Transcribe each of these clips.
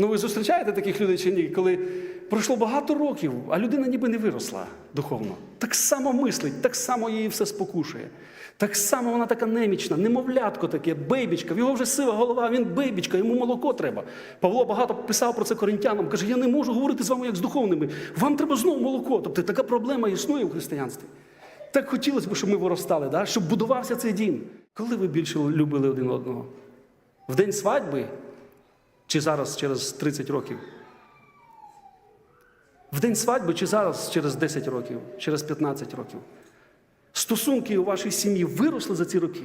Ну, ви зустрічаєте таких людей чи ні, коли пройшло багато років, а людина ніби не виросла духовно. Так само мислить, так само її все спокушує. Так само вона така немічна, немовлятко таке, бейбічка. В його вже сива голова, він бейбічка, йому молоко треба. Павло багато писав про це коринтянам. Каже, я не можу говорити з вами як з духовними. Вам треба знову молоко. Тобто така проблема існує в християнстві. Так хотілося б, щоб ми виростали, да? щоб будувався цей дім. Коли ви більше любили один одного? В день свадьби чи зараз через 30 років? В день свадьби чи зараз через 10 років, через 15 років? Стосунки у вашій сім'ї виросли за ці роки.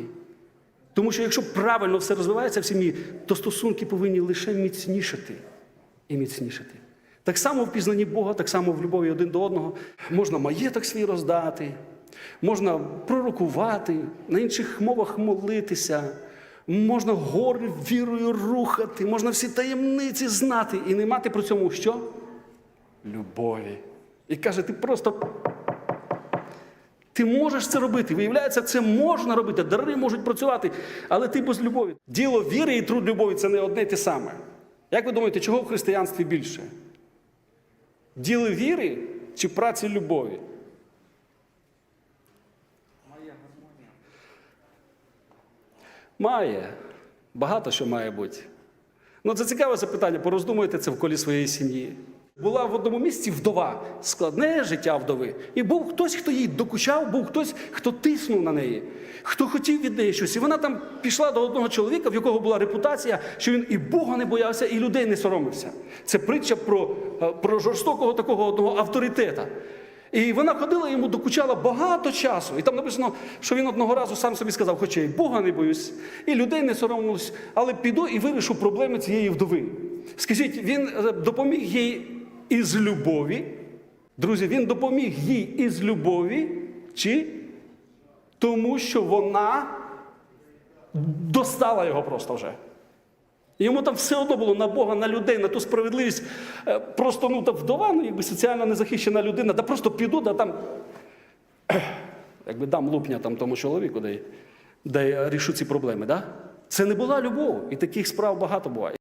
Тому що якщо правильно все розвивається в сім'ї, то стосунки повинні лише міцнішати і міцнішати. Так само в пізнанні Бога, так само в любові один до одного. Можна маєток свій роздати, можна пророкувати, на інших мовах молитися, можна гори вірою рухати, можна всі таємниці знати і не мати при цьому що? Любові. І каже, ти просто ти можеш це робити. Виявляється, це можна робити, дари можуть працювати, але ти без любові. Діло віри і труд любові це не одне й те саме. Як ви думаєте, чого в християнстві більше? Діло віри чи праці любові? Має. Багато що має бути. Ну, це цікаве запитання, пороздумуйте це в колі своєї сім'ї. Була в одному місці вдова, складне життя вдови. І був хтось, хто їй докучав, був хтось, хто тиснув на неї, хто хотів від неї щось. І вона там пішла до одного чоловіка, в якого була репутація, що він і Бога не боявся, і людей не соромився. Це притча про, е, про жорстокого такого одного авторитета. І вона ходила йому докучала багато часу. І там написано, що він одного разу сам собі сказав, хоча і Бога не боюсь, і людей не соромлюсь, але піду і вирішу проблеми цієї вдови. Скажіть, він е, допоміг їй із любові. Друзі, він допоміг їй із любові, чи тому, що вона достала його просто вже. Йому там все одно було на Бога, на людей, на ту справедливість. Е, Просто ну, там вдова, ну, якби соціально незахищена людина, да просто піду, да там, якби дам лупня там тому чоловіку, де, де я рішу ці проблеми. Да? Це не була любов, і таких справ багато буває.